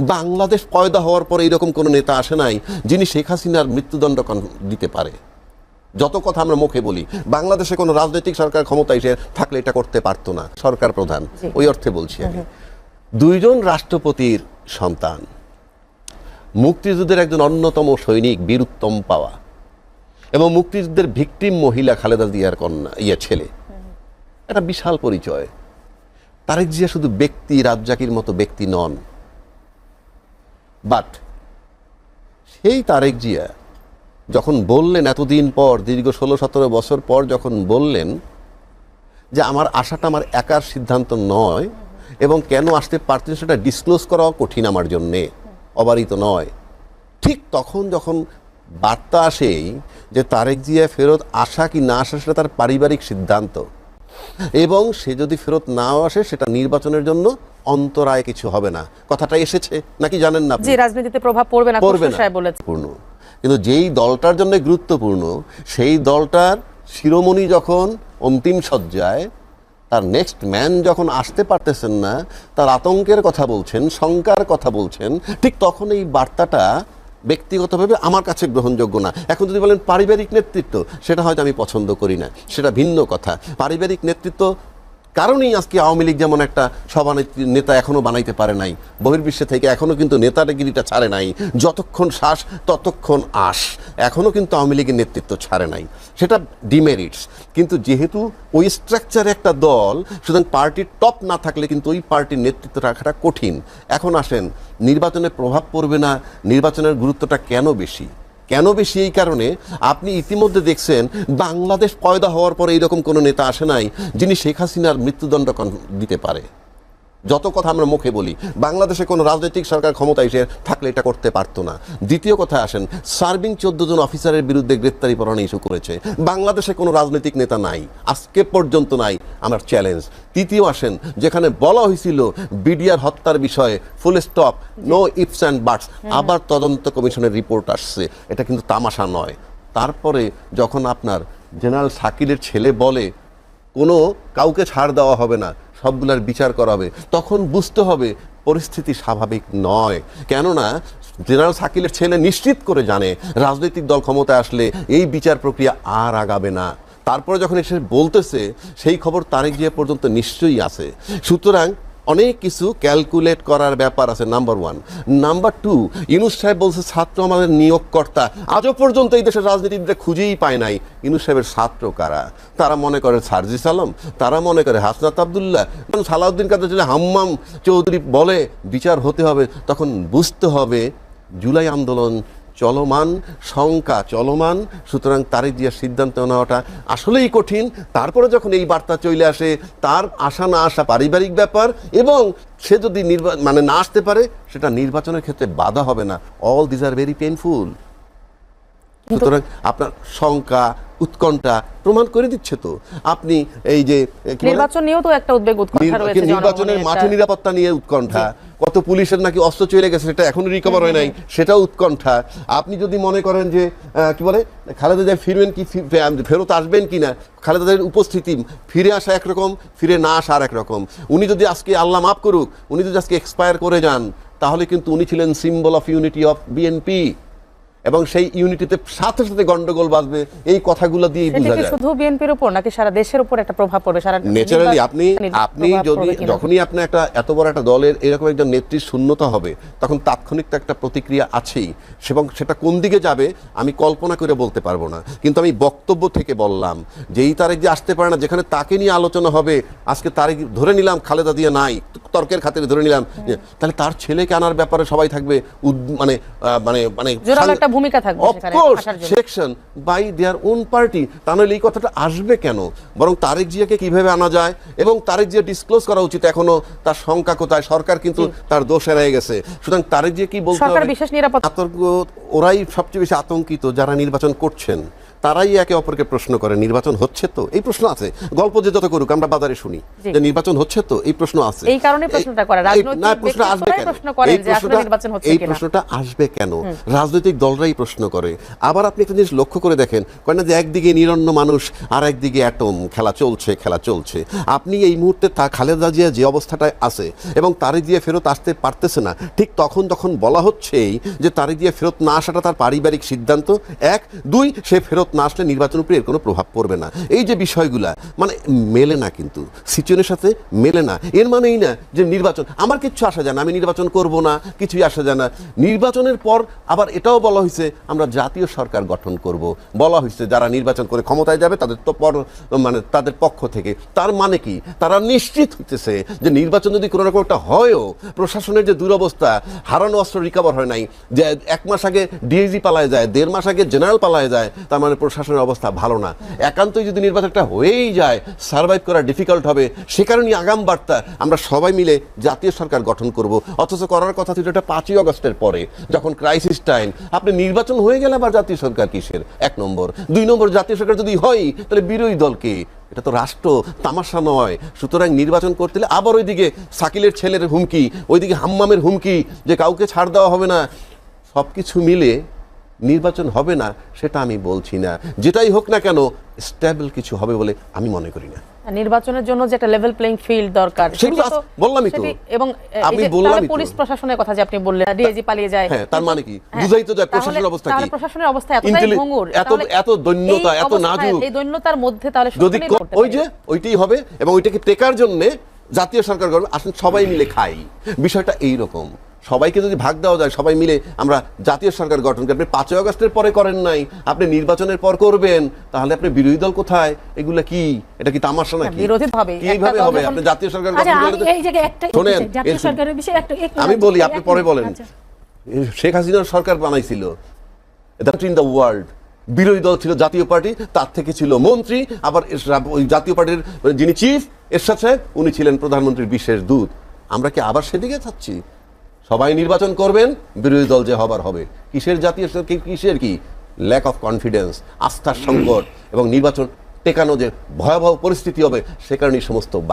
বাংলাদেশ পয়দা হওয়ার পরে এরকম কোনো নেতা আসে নাই যিনি শেখ হাসিনার মৃত্যুদণ্ড দিতে পারে। যত কথা আমরা মুখে বলি বাংলাদেশে কোনো রাজনৈতিক সরকার ক্ষমতা এসে থাকলে এটা করতে পারতো না সরকার প্রধান। ওই অর্থে বলছি আমি। দুইজন রাষ্ট্রপতির সন্তান মুক্তিযুদ্ধের একজন অন্যতম সৈনিক বীরুত্তম পাওয়া এবং মুক্তিযুদ্ধের ভিকটিম মহিলা খালেদা জিয়ার কন্যা ইয়ে ছেলে। একটা বিশাল পরিচয়। তারেক জিয়া শুধু ব্যক্তি রাজ্জাকির মতো ব্যক্তি নন। বাট সেই তারেক জিয়া যখন বললেন এতদিন পর, দীর্ঘ ষোলো সতেরো বছর পর যখন বললেন যে আমার আশাটা আমার একার সিদ্ধান্ত নয় এবং কেন আসতে পারতেন সেটা ডিসক্লোজ করাও কঠিন আমার জন্যে, অবারিত নয়। ঠিক তখন যখন বার্তা আসেই যে তারেক জিয়া ফেরত আসা কি না আসা, সেটা তার পারিবারিক সিদ্ধান্ত। এবং সে যদি ফেরত নাও আসে, সেটা নির্বাচনের জন্য অন্তরায় কিছু হবে না। কথাটা এসেছে নাকি জানেন না? জি রাজনীতিতে প্রভাব পড়বে না পড়বে না। পূর্ণ। কিন্তু যেই দলটার জন্য গুরুত্বপূর্ণ সেই দলটার শিরোমণি যখন অন্তিম সজ্জায় তার নেক্সট ম্যান যখন আসতে পারতেছেন না তার আতঙ্কের কথা বলছেন শঙ্কার কথা বলছেন ঠিক তখন এই বার্তাটা ব্যক্তিগতভাবে আমার কাছে গ্রহণযোগ্য না। এখন যদি বলেন পারিবারিক নেতৃত্ব সেটা হয়তো আমি পছন্দ করি না। সেটা ভিন্ন কথা। পারিবারিক নেতৃত্ব কারণেই আজকে আওয়ামী লীগ যেমন একটা সভানেত্রী নেতা এখনও বানাইতে পারে নাই, বহির্বিশ্বে থেকে এখনও কিন্তু নেতাগিরিটা ছাড়ে নাই, যতক্ষণ শ্বাস, ততক্ষণ আশ। এখনও কিন্তু আওয়ামী লীগের নেতৃত্ব ছাড়ে নাই। সেটা ডিমেরিটস। কিন্তু যেহেতু ওই স্ট্রাকচারে একটা দল, সুতরাং পার্টির টপ না থাকলে কিন্তু ওই পার্টির নেতৃত্ব রাখাটা কঠিন। এখন আসেন, নির্বাচনে প্রভাব পড়বে না, নির্বাচনের গুরুত্বটা কেন বেশি? কেন বেশি এই কারণে? আপনি ইতিমধ্যে দেখছেন বাংলাদেশ পয়দা হওয়ার পরে এইরকম কোনো নেতা আসে নাই যিনি শেখ হাসিনার মৃত্যুদণ্ড দিতে পারে। যত কথা আমরা মুখে বলি বাংলাদেশে কোনো রাজনৈতিক সরকার ক্ষমতা এসে থাকলে এটা করতে পারতো না। দ্বিতীয় কথা আসেন সার্ভিং চোদ্দ জন অফিসারের বিরুদ্ধে গ্রেপ্তারি পরোয়ানা ইস্যু করেছে। বাংলাদেশে কোনো রাজনৈতিক নেতা নাই আজকে পর্যন্ত নাই আমার চ্যালেঞ্জ তৃতীয় আসেন যেখানে বলা হয়েছিল বিডিআর হত্যার বিষয়ে full stop no ifs and buts আবার তদন্ত কমিশনের রিপোর্ট আসছে। এটা কিন্তু তামাশা নয়। তারপরে যখন আপনার জেনারেল শাকিলের ছেলে বলে কোনো কাউকে ছাড় দেওয়া হবে না সবগুলার বিচার করাবে, তখন বুঝতে হবে পরিস্থিতি স্বাভাবিক নয়। কেননা, জেনারেল সাকিলের ছেলে নিশ্চিত করে জানে রাজনৈতিক দল ক্ষমতায় আসলে এই বিচার প্রক্রিয়া আর আগাবে না। তারপরে যখন এসে বলতেছে, সেই খবর তারেক জিয়া পর্যন্ত নিশ্চয়ই আছে। সুতরাং অনেক কিছু ক্যালকুলেট করার ব্যাপার আছে number one number two Yunus সাহেব বলছে ছাত্র আমাদের নিয়োগকর্তা। আজও পর্যন্ত এই দেশের রাজনীতিবিদরা খুঁজেই পায় নাই। ইনুস সাহেবের ছাত্র কারা? তারা মনে করে সার্জিস আলম, তারা মনে করে হাসনাত আবদুল্লাহ। যখন সালাউদ্দিন কাদের যদি হাম্মাম চৌধুরী বলে বিচার হতে হবে, তখন বুঝতে হবে জুলাই আন্দোলন চলমান শঙ্কা চলমান সুতরাং তারিখ দিয়ে সিদ্ধান্ত নেওয়াটা আসলেই কঠিন। তারপরে যখন এই বার্তা চলে আসে তার আশা না আসা পারিবারিক ব্যাপার এবং সে যদি নির্বা মানে না আসতে পারে সেটা নির্বাচনের ক্ষেত্রে বাধা হবে না। All these are very painful সুতরাং আপনার শঙ্কা উৎকণ্ঠা প্রমাণ করে দিচ্ছে তো। আপনি এই যে নির্বাচন নিয়েও তো একটা উদ্বেগ উৎকণ্ঠা রয়েছে নির্বাচনের মাঠে নিরাপত্তা নিয়ে উৎকণ্ঠা। কত পুলিশের নাকি অস্ত্র চলে গেছে সেটা এখনও রিকভার হয় নাই সেটাও উৎকণ্ঠা। আপনি যদি মনে করেন যে কি বলে? খালেদা জিয়া ফিরবেন কি ফেরত আসবেন কি না খালেদা জিয়ার উপস্থিতি ফিরে আসা একরকম ফিরে না আসা আর একরকম উনি যদি আজকে আল্লাহ মাফ করুক উনি যদি আজকে এক্সপায়ার করে যান তাহলে কিন্তু উনি ছিলেন symbol of unity of BNP এবং সেই ইউনিটিতে সাথে সাথে গন্ডগোল বাজবে এই কথাগুলো সেটা বোঝা যায়। শুধু বিএনপির উপর নাকি সারা দেশের উপর একটা প্রভাব পড়বে? সারা ন্যাচারালি আপনি আপনি যদি যখনই আপনি একটা এত বড় একটা দলের এরকম নেত্রীর শূন্যতা হবে তখন তাৎক্ষণিক তো একটা প্রতিক্রিয়া আছেই। এবং সেটা কোন দিকে যাবে আমি কল্পনা করে বলতে পারব না। কিন্তু আমি বক্তব্য থেকে বললাম যে এই তারিখ যে আসতে পারে না যেখানে তাকে নিয়ে আলোচনা হবে আজকে তারিখ ধরে নিলাম খালেদা দিয়ে নাই। তর্কের খাতিরে ধরে নিলাম তাহলে তার ছেলেকে আনার ব্যাপারে সবাই থাকবে মানে মানে মানে একটা ভূমিকা থাকবে of course. Selection by their own party তাহলে এই কথাটা আসবে কেন? বরং তারেক জিয়াকে কীভাবে আনা যায়? এবং তারেক জিয়া ডিসক্লোজ করা উচিত এখনও তার শঙ্কা কোথায়? সরকার কিন্তু তার দোষ এড়াই গেছে। সুতরাং তারেক জিয়া কি বলতে সরকার হবে? আতঙ্ক ওরাই সবচেয়ে বেশি আতঙ্কিত যারা নির্বাচন করছেন। তারাই একে অপরকে প্রশ্ন করে নির্বাচন হচ্ছে তো? এই প্রশ্ন আছে। গল্প যে যত করুক আমরা বাজারে শুনি যে নির্বাচন হচ্ছে তো? এই প্রশ্ন আছে। এই কারণে প্রশ্নটা করে। রাজনৈতিক না, প্রশ্ন আসবে কেন? প্রশ্ন করেন এই যে আসলে নির্বাচন হচ্ছে এই কিনা। প্রশ্নটা আসবে কেন? রাজনৈতিক দলরাই প্রশ্ন করে। আবার আপনি একটা জিনিস লক্ষ্য করে দেখেন কয় না যে একদিকে নিরন্ন মানুষ আর একদিকে অ্যাটম খেলা চলছে খেলা চলছে। আপনি এই মুহূর্তে তা খালেদা জিয়া যে অবস্থাটায় আছে এবং তারে দিয়ে ফেরত আসতে পারতেছে না ঠিক তখন তখন বলা হচ্ছেই যে তারে দিয়ে ফেরত না আসাটা তার পারিবারিক সিদ্ধান্ত। এক দুই সে ফেরত না আসলে নির্বাচন উপরে এর কোনো প্রভাব পড়বে না। এই যে বিষয়গুলা মানে মেলে না কিন্তু। সিচুয়েশনের সাথে মেলে না। এর মানেই না যে নির্বাচন, আমার কিচ্ছু আসা যায় না, আমি নির্বাচন করব না, কিছুই আসা যায় না। নির্বাচনের পর আবার এটাও বলা হয়েছে, আমরা জাতীয় সরকার গঠন করব। বলা হয়েছে, যারা নির্বাচন করে ক্ষমতায় যাবে, তাদের তো পর মানে তাদের পক্ষ থেকে। তার মানে কি? তারা নিশ্চিত হইতেছে যে নির্বাচন যদি কোনো রকম একটা হয়ও, প্রশাসনের যে দুরবস্থা, হারানো অস্ত্র রিকভার হয় নাই, যে এক মাস আগে ডিএজি পালায় যায়, দেড় মাস আগে জেনারেল পালায় যায়, তার মানে প্রশাসনের অবস্থা ভালো না। একান্তই যদি নির্বাচনটা হয়েই যায় সার্ভাইভ করা ডিফিকাল্ট হবে, সে কারণেই আগাম বার্তা আমরা সবাই মিলে জাতীয় সরকার গঠন করব। অথচ করার কথা ছিল এটা পাঁচই অগস্টের পরে, যখন ক্রাইসিস টাইম আপনি নির্বাচন হয়ে গেলে আবার জাতীয় সরকার কিসের? এক নম্বর। দুই নম্বর, জাতীয় সরকার যদি হয়, তাহলে বিরোধী দলকে এটা তো রাষ্ট্র, তামাশা নয়। সুতরাং নির্বাচন করতে হলে আবার ওইদিকে সাকিলের ছেলের হুমকি, ওইদিকে হাম্মামের হুমকি, যে কাউকে ছাড় দেওয়া হবে না। সব কিছু মিলে নির্বাচন হবে না সেটা আমি বলছি না যেটাই হোক না কেন স্টেবল কিছু হবে বলে আমি মনে করি না নির্বাচনের জন্য যে একটা লেভেল প্লেইং ফিল্ড দরকার বললামই তো। এবং আমি তো। পুলিশ প্রশাসনের কথা যে আপনি বললেন ডিআইজি পালিয়ে যায় হ্যাঁ, তার মানে কি? হ্যাঁ, বুঝাই তো যায় প্রশাসনের অবস্থা কি? তাহলে প্রশাসনের অবস্থা এতটাই ভঙ্গুর এত- এত দৈন্যতা, এত অবস্থায়, নাজুক। এই দৈন্যতার মধ্যে তাহলে যদি ওই যে ওইটাই হবে এবং ওইটাকে টেকার জন্য জাতীয় সরকার করবে আসলে সবাই মিলে খাই বিষয়টা এই রকম সবাইকে যদি ভাগ দেওয়া যায় সবাই মিলে আমরা জাতীয় সরকার গঠন করি। আপনি পাঁচই আগস্টের পরে করেন নাই আপনি নির্বাচনের পর করবেন তাহলে আপনি বিরোধী দল কোথায়? এগুলো কি? এটা কি তামাশা নাকি? বিরোধী হবেই। কীভাবে হবে? আপনি জাতীয় সরকার আচ্ছা গঠন করলে এই জায়গায় একটা শোনেন, জাতীয় সরকারের বিষয়ে একটা আমি বলি আপনি পরে বলেন। আচ্ছা। শেখ হাসিনার সরকার বানাইছিল। ইন দ্য ওয়ার্ল্ড বিরোধী দল ছিল জাতীয় পার্টি তার থেকে ছিল মন্ত্রী আবার ওই জাতীয় পার্টির যিনি চিফ এর সাথে উনি ছিলেন প্রধানমন্ত্রীর বিশেষ দূত। আমরা কি আবার সেদিকে চাচ্ছি সবাই নির্বাচন করবেন, বিরোধী দল যে হবার হবে। কিসের জাতীয় কিসের কি? ল্যাক অফ কনফিডেন্স আস্থার সংকট এবং নির্বাচন টেকানো যে ভয়াবহ পরিস্থিতি হবে, সে কারণে সমস্ত